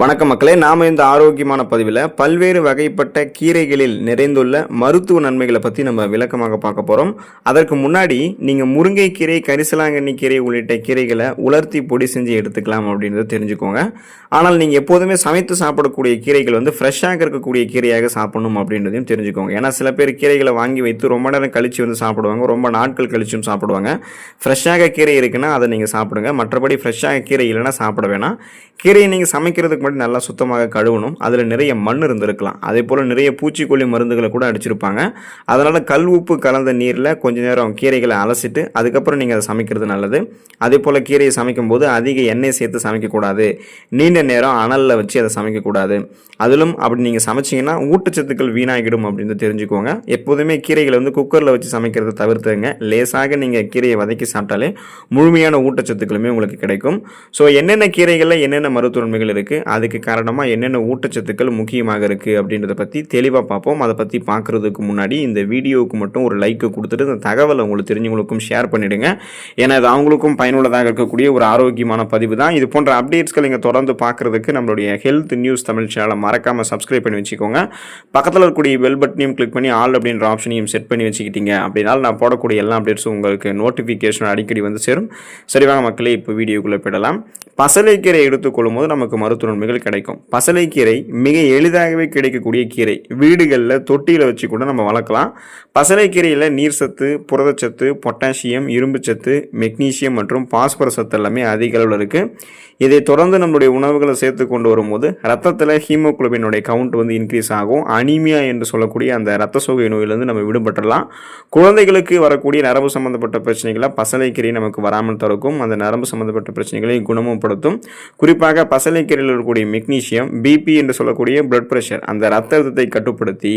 வணக்க மக்களே நாம் இந்த ஆரோக்கியமான பதிவில் பல்வேறு வகைப்பட்ட கீரைகளில் நிறைந்துள்ள மருத்துவ நன்மைகளை பற்றி நம்ம விளக்கமாக பார்க்க போகிறோம் அதற்கு முன்னாடி நீங்கள் முருங்கைக்கீரை கரிசலாங்கண்ணி கீரை உள்ளிட்ட கீரைகளை உலர்த்தி பொடி செஞ்சு எடுத்துக்கலாம் அப்படின்றத தெரிஞ்சுக்கோங்க. ஆனால் நீங்கள் எப்போதுமே சமைத்து சாப்பிடக்கூடிய கீரைகள் வந்து ஃப்ரெஷ்ஷாக இருக்கக்கூடிய கீரையாக சாப்பிடணும் அப்படின்றதையும் தெரிஞ்சுக்கோங்க. ஏன்னா சில பேர் கீரைகளை வாங்கி வைத்து ரொம்ப நேரம் கழித்து வந்து சாப்பிடுவாங்க ரொம்ப நாட்கள் கழிச்சும் சாப்பிடுவாங்க. ஃப்ரெஷ்ஷாக கீரை இருக்குன்னா அதை நீங்கள் சாப்பிடுங்க. மற்றபடி ஃப்ரெஷ்ஷாக கீரை இல்லைன்னா சாப்பிட வேணாம். கீரையை நீங்கள் சமைக்கிறதுக்கு முன்னாடி நல்லா சுத்தமாக கழுவணும். அதில் நிறைய மண் இருந்திருக்கலாம். அதே போல் நிறைய பூச்சிக்கொல்லி மருந்துகளை கூட அடிச்சிருப்பாங்க. அதனால் கல் உப்பு கலந்த நீரில் கொஞ்ச நேரம் கீரைகளை அலசிட்டு அதுக்கப்புறம் நீங்கள் அதை சமைக்கிறது நல்லது. அதே போல் கீரையை சமைக்கும்போது அதிக எண்ணெய் சேர்த்து சமைக்கக்கூடாது. நீண்ட நேரம் அனலில் வச்சு அதை சமைக்கக்கூடாது. அதிலும் அப்படி நீங்கள் சமைச்சிங்கன்னா ஊட்டச்சத்துக்கள் வீணாகிடும் அப்படின்னு தெரிஞ்சுக்கோங்க. எப்போதுமே கீரைகளை வந்து குக்கரில் வச்சு சமைக்கிறத தவிர்த்துங்க லேசாக நீங்கள் கீரையை வதக்கி சாப்பிட்டாலே முழுமையான ஊட்டச்சத்துக்களுமே உங்களுக்கு கிடைக்கும். ஸோ என்னென்ன கீரைகளில் என்னென்ன மருத்துவன்மைகள் இருக்குது அதுக்கு காரணமாக என்னென்ன ஊட்டச்சத்துக்கள் முக்கியமாக இருக்குது அப்படின்றத பற்றி தெளிவாக பார்ப்போம். அதை பற்றி பார்க்குறதுக்கு முன்னாடி இந்த வீடியோவுக்கு மட்டும் ஒரு லைக்கு கொடுத்துட்டு இந்த தகவலை உங்களுக்கு தெரிஞ்சவங்களுக்கும் ஷேர் பண்ணிவிடுங்க ஏன்னா அது அவங்களுக்கும் பயனுள்ளதாக இருக்கக்கூடிய ஒரு ஆரோக்கியமான பதிவு தான். இது போன்ற அப்டேட்ஸ்கள் நீங்கள் தொடர்ந்து பார்க்குறதுக்கு நம்மளுடைய ஹெல்த் நியூஸ் தமிழ் சேனலை மறக்காமல் சப்ஸ்கிரைப் பண்ணி வச்சுக்கோங்க. பக்கத்தில் இருக்கக்கூடிய பெல் பட்டனையும் கிளிக் பண்ணி ஆல் அப்படின்ற ஆப்ஷனையும் செட் பண்ணி வச்சுக்கிட்டீங்க அப்படின்னாலும் நான் போடக்கூடிய எல்லா அப்டேட்ஸும் உங்களுக்கு நோட்டிஃபிகேஷன் அடிக்கடி வந்து சேரும். சரி வாங்க மக்களே இப்போ வீடியோக்குள்ளே போயிடலாம். பசலைக்கீரை எடுத்துக்கொள்ளும் போது நமக்கு மருத்துவ நன்மைகள் கிடைக்கும். பசலைக்கீரை மிக எளிதாகவே கிடைக்கக்கூடிய கீரை. வீடுகளில் தொட்டியில் வச்சு கூட நம்ம வளர்க்கலாம். பசலைக்கீரையில் நீர் சத்து புரதச்சத்து பொட்டாசியம் இரும்புச்சத்து மெக்னீசியம் மற்றும் பாஸ்பரஸ் சத்து எல்லாமே அதிக அளவில் இருக்குது இதை தொடர்ந்து நம்மளுடைய உணவுகளை சேர்த்து கொண்டு வரும்போது ரத்தத்தில் ஹீமோகுளோபினுடைய கவுண்ட் வந்து இன்க்ரீஸ் ஆகும். அனீமியா என்று சொல்லக்கூடிய அந்த ரத்த சோகை நோயிலிருந்து நம்ம விடுபட்டுடலாம். குழந்தைகளுக்கு வரக்கூடிய நரம்பு சம்பந்தப்பட்ட பிரச்சனைகளை பசலைக்கீரை நமக்கு வராமல் தடுக்கும். அந்த நரம்பு சம்பந்தப்பட்ட பிரச்சனைகளை குணமும் படுத்தும் குறிப்பாக பசலைக்கீரையில் இருக்கக்கூடிய மெக்னீசியம் பிபி என்று சொல்லக்கூடிய பிளட் ப்ரெஷர் அந்த ரத்த அழுத்தத்தை கட்டுப்படுத்தி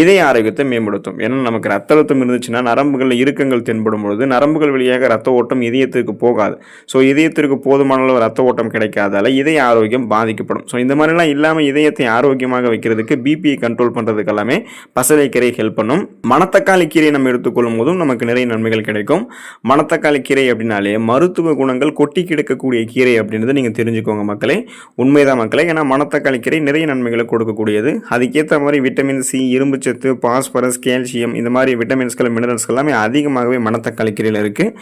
இதய ஆரோக்கியத்தை மேம்படுத்தும். ஏன்னா நமக்கு ரத்த அழுத்தம் இருந்துச்சுன்னா நரம்புகளில் இறுக்கங்கள் தென்படும் பொழுது நரம்புகள் வழியாக ரத்த ஓட்டம் இதயத்திற்கு போகாது. ஸோ இதயத்திற்கு போதுமான அளவு ரத்த ஓட்டம் கிடைக்காதால இதய ஆரோக்கியம் பாதிக்கப்படும். ஸோ இந்த மாதிரிலாம் இல்லாமல் இதயத்தை ஆரோக்கியமாக வைக்கிறதுக்கு பிபியை கண்ட்ரோல் பண்ணுறதுக்கு எல்லாமே பசலைக்கீரை ஹெல்ப் பண்ணும். மணத்தக்காளி கீரை நம்ம எடுத்துக்கொள்ளும் போதும் நமக்கு நிறைய நன்மைகள் கிடைக்கும். மணத்தக்காளி கீரை அப்படின்னாலே மருத்துவ குணங்கள் கொட்டி கிடக்கக்கூடிய கீரை அப்படின்றத நீங்கள் தெரிஞ்சுக்கோங்க மக்களே. உண்மைதான் மக்களே. ஏன்னா மணத்தக்காளி கீரை நிறைய நன்மைகளை கொடுக்கக்கூடியது. அதுக்கேற்ற மாதிரி விட்டமின் சி இரும்புச்சத்து பாஸ்பரஸ் கால்சியம் இந்த மாதிரி விட்டமின்ஸ்கள் மினரல்ஸ்கள் எல்லாமே அதிகமாகவே மணத்தக்காளி கீரையில் இருக்குது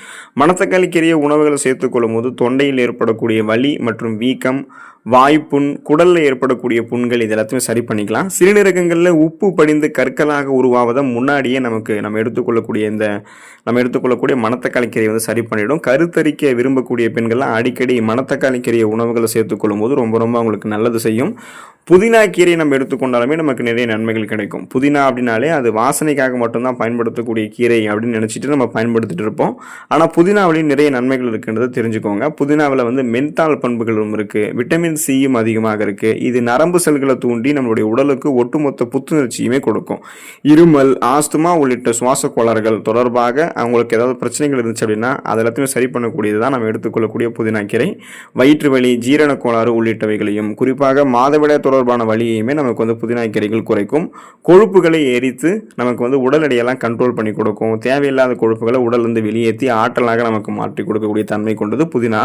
மணத்தக்காளி கீரையை உணவுகளை சேர்த்துக்கொள்ளும் போது தொண்டையில் ஏற்படக்கூடிய வலி மற்றும் வீக்கம் வாய்ப்புண் குடலில் ஏற்படக்கூடிய புண்கள் இது எல்லாத்தையும் சரி பண்ணிக்கலாம். சிறுநீரகங்களில் உப்பு படிந்து கற்களாக உருவாவதை முன்னாடியே நமக்கு நம்ம எடுத்துக்கொள்ளக்கூடிய இந்த நம்ம எடுத்துக்கொள்ளக்கூடிய மணத்தக்காளி வந்து சரி பண்ணிவிடும் கருத்தரிக்க விரும்பக்கூடிய பெண்கள்லாம் அடிக்கடி மணத்தக்காளி கீரையை உணவுகளை சேர்த்துக்கொள்ளும் போது ரொம்ப ரொம்ப அவங்களுக்கு நல்லது செய்யும். புதினா கீரையை நம்ம எடுத்துக்கொண்டாலுமே நமக்கு நிறைய நன்மைகள் கிடைக்கும். புதினா அப்படின்னாலே அது வாசனைக்காக மட்டும்தான் பயன்படுத்தக்கூடிய கீரை அப்படின்னு நினச்சிட்டு நம்ம பயன்படுத்திட்டு இருப்போம். ஆனால் புதினாவிலையும் நிறைய நன்மைகள் இருக்குன்றதை தெரிஞ்சுக்கோங்க. புதினாவில் வந்து மென்தால் பண்புகளும் இருக்குது விட்டமின் சியும் அதிகமாக இருக்குது இது நரம்பு செல்களை தூண்டி நம்மளுடைய உடலுக்கு ஒட்டுமொத்த புத்துணர்ச்சியுமே கொடுக்கும். இருமல் ஆஸ்துமா உள்ளிட்ட சுவாச கோளாறுகள் தொடர்பாக அவங்களுக்கு ஏதாவது பிரச்சனைகள் இருந்துச்சு அப்படின்னா அது எல்லாத்தையுமே சரி பண்ணக்கூடியது தான் நம்ம எடுத்துக்கொள்ளக்கூடிய புதினா கீரை. வயிற்று வலி ஜீரண கோளாறு உள்ளிட்டவைகளையும் குறிப்பாக மாதவிடாய் தொடர்பான வலியையுமே நமக்கு வந்து புதினா கீரைகள் குறைக்கும். கொழுப்புகளை எரித்து நமக்கு வந்து உடல் எடையெல்லாம் கண்ட்ரோல் பண்ணி கொடுக்கும். தேவையில்லாத கொழுப்புகளை உடலிருந்து வெளியேற்றி ஆற்றலாக நமக்கு மாற்றி கொடுக்கக்கூடிய தன்மை கொண்டது புதினா.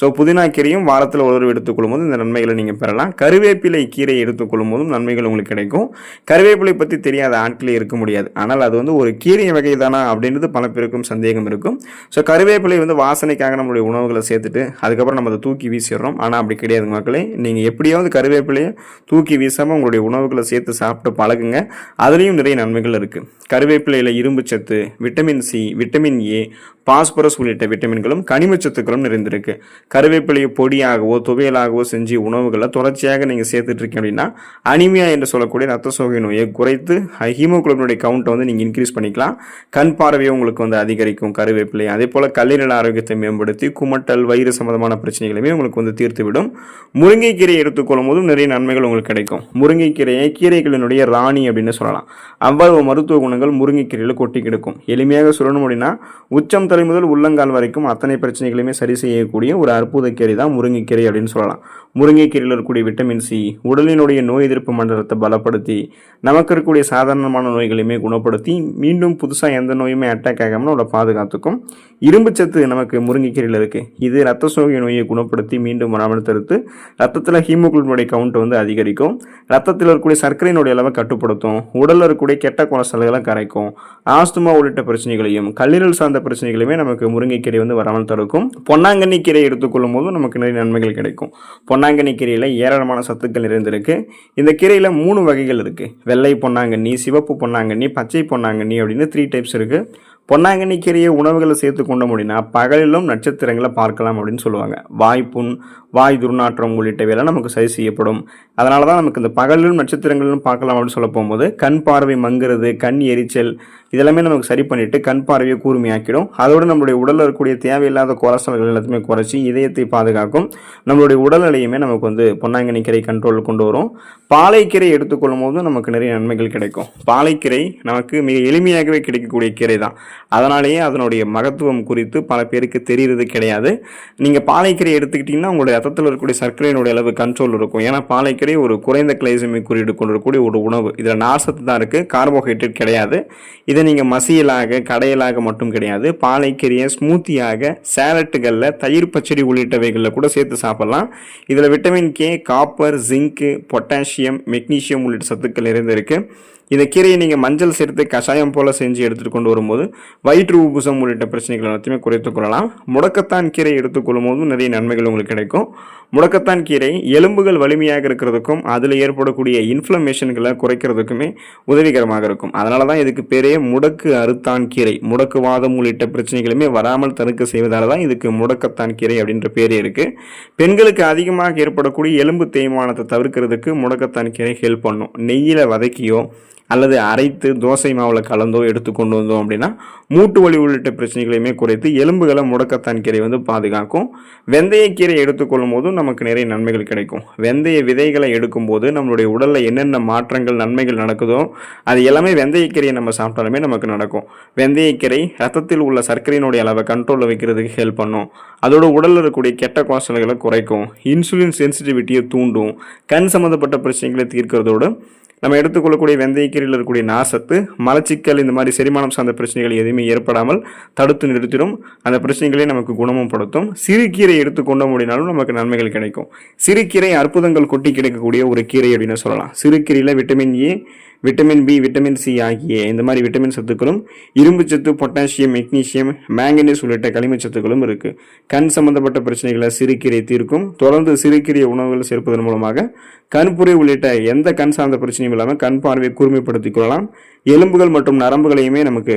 ஸோ புதினா கீரையும் வாரத்தில் ஒரு எடுத்துக்கொள்ளும் போது இந்த நன்மைகளை நீங்கள் பெறலாம். கருவேப்பிலை கீரை எடுத்துக்கொள்ளும் போதும் நன்மைகள் உங்களுக்கு கிடைக்கும். கருவேப்பிலை பற்றி தெரியாத ஆட்களே இருக்க முடியாது. ஆனால் அது வந்து ஒரு கீரை வகை தானா அப்படின்றது பல பேருக்கும் சந்தேகம் இருக்கும். ஸோ கருவேப்பிலை வந்து வாசனைக்காக நம்மளுடைய உணவுகளை சேர்த்துட்டு அதுக்கப்புறம் நம்ம அதை தூக்கி வீசிடுறோம். ஆனால் அப்படி கிடையாது மக்களே. நீங்கள் எப்படியாவது கருவேப்பிலையை தூக்கி வீசாமல் உங்களுடைய உணவுகளை சேர்த்து சாப்பிட்டு பழகுங்க. அதுலேயும் நிறைய நன்மைகள் இருக்குது கருவேப்பிலையில் இரும்பு சத்து vitamin C vitamin A phosphorus உள்ளிட்ட விட்டமின்களும் கனிமச்சத்துக்களும் நிறைந்திருக்கு. கருவேப்பிலையை பொடியாகவோ துவையலாகவோ செஞ்சு உணவுகளை தொடர்ச்சியாக நீங்கள் சேர்த்துட்டு இருக்கீங்க அப்படின்னா அனிமியா என்று சொல்லக்கூடிய ரத்த சோகை நோயை குறைத்து ஹீமோகுளோபினுடைய கவுண்ட்டை வந்து நீங்கள் இன்க்ரீஸ் பண்ணிக்கலாம். கண் பார்வையை உங்களுக்கு வந்து அதிகரிக்கும் கருவேப்பிலை. அதே போல் கல்லீரல் ஆரோக்கியத்தை மேம்படுத்தி குமட்டல் வயிறு சம்பந்தமான பிரச்சனைகளுமே உங்களுக்கு வந்து தீர்த்து விடும் முருங்கைக்கீரை எடுத்துக்கொள்ளும் போதும் நிறைய நன்மைகள் உங்களுக்கு கிடைக்கும். முருங்கைக்கீரையை கீரைகளினுடைய ராணி அப்படின்னு சொல்லலாம். அவ்வளவு மருத்துவ குணங்கள் முருங்கைக்கீரையில் கொட்டி கிடக்கும். எளிமையாக சொல்லணும் அப்படின்னா உச்சம் தலை முதல் உள்ளங்கால் வரைக்கும் அத்தனை பிரச்சனைகளையுமே சரி செய்யக்கூடிய ஒரு அற்புத கீரை தான் முருங்கைக்கீரை அப்படின்னு சொல்லலாம். முருங்கைக்கீரையில் இருக்கக்கூடிய விட்டமின் சி உடலினுடைய நோய் எதிர்ப்பு மண்டலத்தை பலப்படுத்தி நமக்கு இருக்கக்கூடிய சாதாரணமான நோய்களையுமே குணப்படுத்தி மீண்டும் புதுசாக எந்த நோயுமே அட்டாக் ஆகாமல் நம்மளை பாதுகாத்துக்கும். இரும்பு சத்து நமக்கு முருங்கைக்கீரையில் இருக்குது இது ரத்த சோகை நோயை குண குணப்படுத்தி மீண்டும் வராமல் தடுத்து ரத்தத்தில் ஹீமோகுளோபினுடைய கவுண்ட் வந்து அதிகரிக்கும். ரத்தத்தில் இருக்கக்கூடிய சர்க்கரையினுடைய அளவை கட்டுப்படுத்தும். உடலில் இருக்கக்கூடிய கெட்ட கொலஸ்ட்ரால்களை கரைக்கும். ஆஸ்துமா உள்ளிட்ட பிரச்சனைகளையும் கல்லீரல் சார்ந்த பிரச்சனைகளையுமே நமக்கு முருங்கைக்கீரை வந்து வராமல் தடுக்கும். பொன்னாங்கண்ணி கீரை எடுத்துக்கொள்ளும் போது நமக்கு நிறைய நன்மைகள் கிடைக்கும். பொன்னாங்கண்ணி கீரையில் ஏராளமான சத்துக்கள் நிறைந்திருக்கு. இந்த கீரையில் மூணு வகைகள் இருக்குது வெள்ளை பொன்னாங்கண்ணி சிவப்பு பொன்னாங்கண்ணி பச்சை பொன்னாங்கண்ணி அப்படின்னு த்ரீ டைப்ஸ் இருக்குது பொன்னாங்கண்ணி உணவுகளை சேர்த்து கொண்ட முடியும்னா பகலிலும் நட்சத்திரங்களை பார்க்கலாம் அப்படின்னு சொல்லுவாங்க. வாய்ப்புண் வாய் துர்நாற்றம் உள்ளிட்டவையெல்லாம் நமக்கு சரி செய்யப்படும். அதனால தான் நமக்கு இந்த பகலிலும் நட்சத்திரங்களிலும் பார்க்கலாம் அப்படின்னு சொல்ல போகும்போது கண் பார்வை மங்குறது கண் எரிச்சல் இதெல்லாமே நமக்கு சரி பண்ணிவிட்டு கண் பார்வையை கூர்மையாக்கிடும். அதோடு நம்மளுடைய உடலில் இருக்கக்கூடிய தேவையில்லாத கொலஸ்ட்ரால்கள் எல்லாத்தையுமே குறைச்சி இதயத்தை பாதுகாக்கும். நம்மளுடைய உடல்நிலையுமே நமக்கு வந்து பொன்னாங்கண்ணி கீரை கண்ட்ரோலில் கொண்டு வரும். பாலைக்கீரை எடுத்துக்கொள்ளும் போது நமக்கு நிறைய நன்மைகள் கிடைக்கும். பாலைக்கீரை நமக்கு மிக எளிமையாகவே கிடைக்கக்கூடிய கீரை தான். அதனாலேயே அதனுடைய மகத்துவம் குறித்து பல பேருக்கு தெரிகிறது கிடையாது. நீங்கள் பாலைக்கீரை எடுத்துக்கிட்டிங்கன்னா உங்களுடைய ரத்தத்தில் இருக்கக்கூடிய சர்க்கரையினுடைய அளவு கண்ட்ரோல் இருக்கும். ஏன்னா பாலைக்கறி ஒரு குறைந்த கிளைசமிக் குறியீடு கொண்டிருக்கக்கூடிய ஒரு உணவு. இதில் நார்சத்து தான் இருக்குது கார்போஹைட்ரேட் கிடையாது. இதை நீங்கள் மசியலாக கடையலாக மட்டும் கிடையாது. பாலைக்கறியை ஸ்மூத்தியாக சேலட்டுகளில் தயிர் பச்சடி உள்ளிட்டவைகளில் கூட சேர்த்து சாப்பிடலாம். இதில் vitamin K copper zinc potassium magnesium உள்ளிட்ட சத்துக்கள் இருந்திருக்கு இந்த கீரையை நீங்கள் மஞ்சள் சேர்த்து கஷாயம் போல் செஞ்சு எடுத்துகிட்டு கொண்டு வரும்போது வயிற்று உபுசம் உள்ளிட்ட பிரச்சனைகள் எல்லாத்தையுமே குறைத்துக் கொள்ளலாம். முடக்கத்தான் கீரை எடுத்துக்கொள்ளும் போதும் நிறைய நன்மைகள் உங்களுக்கு கிடைக்கும். முடக்கத்தான் கீரை எலும்புகள் வலிமையாக இருக்கிறதுக்கும் அதில் ஏற்படக்கூடிய இன்ஃப்ளமேஷன்களை குறைக்கிறதுக்குமே உதவிகரமாக இருக்கும். அதனால தான் இதுக்கு பேரே முடக்கு அறுத்தான் கீரை. முடக்குவாதம் உள்ளிட்ட பிரச்சனைகளுமே வராமல் தடுக்க செய்வதால் தான் இதுக்கு முடக்கத்தான் கீரை அப்படின்ற பேரே இருக்குது பெண்களுக்கு அதிகமாக ஏற்படக்கூடிய எலும்பு தேய்மானத்தை தவிர்க்கிறதுக்கு முடக்கத்தான் கீரை ஹெல்ப் பண்ணும். நெய்யில் வதக்கியோ அல்லது அரைத்து தோசை மாவில் கலந்தோ எடுத்து கொண்டு வந்தோம் அப்படின்னா மூட்டு வலி உள்ளிட்ட பிரச்சனைகளையுமே குறைத்து எலும்புகளை முடக்கத்தான் கீரை வந்து பாதுகாக்கும். வெந்தயக்கீரை எடுத்துக்கொள்ளும் போதும் நமக்கு நிறைய நன்மைகள் கிடைக்கும். வெந்தய விதைகளை எடுக்கும்போது நம்மளுடைய உடலில் என்னென்ன மாற்றங்கள் நன்மைகள் நடக்குதோ அது எல்லாமே வெந்தயக்கீரையை நம்ம சாப்பிட்டாலுமே நமக்கு நடக்கும். வெந்தயக்கீரை ரத்தத்தில் உள்ள சர்க்கரையினுடைய அளவை கண்ட்ரோலில் வைக்கிறதுக்கு ஹெல்ப் பண்ணும். அதோட உடலில் இருக்கக்கூடிய கெட்ட கொலஸ்ட்ரால்களை குறைக்கும். இன்சுலின் சென்சிட்டிவிட்டியை தூண்டும். கண் சம்மந்தப்பட்ட பிரச்சனைகளை தீர்க்கிறதோடு நம்ம எடுத்துக்கொள்ளக்கூடிய வெந்தயக்கீரையில் இருக்கக்கூடிய நாசத்து மலச்சிக்கல் இந்த மாதிரி செரிமானம் சார்ந்த பிரச்சனைகள் எதுவுமே ஏற்படாமல் தடுத்து நிறுத்திடும். அந்த பிரச்சனைகளை நமக்கு குணமும் படுத்தும். சிறுகீரை எடுத்துக்கொண்ட முடினாலும் நமக்கு நன்மைகள் கிடைக்கும். சிறுகீரை அற்புதங்கள் கொட்டி கிடைக்கக்கூடிய ஒரு கீரை அப்படின்னு சொல்லலாம். சிறுகீரையில் vitamin A vitamin B vitamin C ஆகிய இந்த மாதிரி விட்டமின் சத்துக்களும் இரும்பு சத்து பொட்டாசியம் மெக்னீசியம் மேங்கனீஸ் உள்ளிட்ட களிம சத்துக்களும் இருக்குது கண் சம்பந்தப்பட்ட பிரச்சனைகளை சிறுகீரை தீர்க்கும். தொடர்ந்து சிறுகீரை உணவுகள் சேர்ப்பதன் மூலமாக கண்புரை உள்ளிட்ட எந்த கண் சார்ந்த பிரச்சனையும் இல்லாமல் கண் பார்வையை கூர்மைப்படுத்திக் கொள்ளலாம். எலும்புகள் மற்றும் நரம்புகளையுமே நமக்கு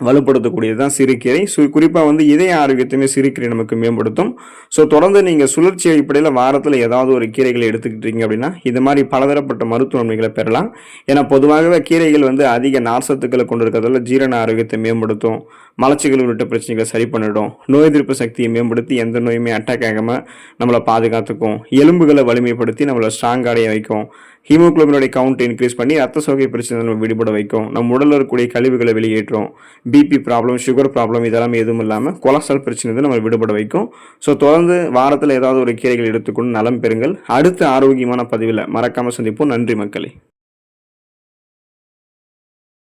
வலுப்படுத்தக்கூடியது தான் சிறுக்கீரை. சு குறிப்பாக வந்து இதய ஆரோக்கியத்தையுமே சிறுக்கீரை நமக்கு மேம்படுத்தும். ஸோ தொடர்ந்து நீங்கள் சுழற்சி அடிப்படையில் வாரத்தில் ஏதாவது ஒரு கீரைகளை எடுத்துக்கிட்டீங்க அப்படின்னா இது மாதிரி பலதரப்பட்ட மருத்துவ நன்மைகளை பெறலாம். ஏன்னா பொதுவாகவே கீரைகள் வந்து அதிக நார்சத்துக்களை கொண்டு இருக்கிறதால ஜீரண ஆரோக்கியத்தை மேம்படுத்தும். மலச்சிக்கல் உள்ளிட்ட பிரச்சனைகளை சரி பண்ணிடும். நோய் எதிர்ப்பு சக்தியை மேம்படுத்தி எந்த நோயுமே அட்டாக் ஆகாமல் நம்மளை பாதுகாத்துக்கும். எலும்புகளை வலிமைப்படுத்தி நம்மளை ஸ்ட்ராங் அடைய வைக்கும். ஹீமோகுளோபினுடைய கவுண்ட் இன்க்ரீஸ் பண்ணி ரத்த சோகை பிரச்சனை நம்ம விடுபட வைக்கும். நம்ம உடலில் இருக்கக்கூடிய கழிவுகளை வெளியேற்றும். பிபி ப்ராப்ளம் சுகர் ப்ராப்ளம் இதெல்லாம் எதுவும் இல்லாமல் கொலஸ்ட்ரால் பிரச்சனை வந்து நம்ம விடுபட வைக்கும். ஸோ தொடர்ந்து வாரத்தில் ஏதாவது ஒரு கீரைகள் எடுத்துக்கொண்டு நலம் பெறுங்கள். அடுத்த ஆரோக்கியமான பதிவில் மறக்காமல் சந்திப்போம். நன்றி மக்களே.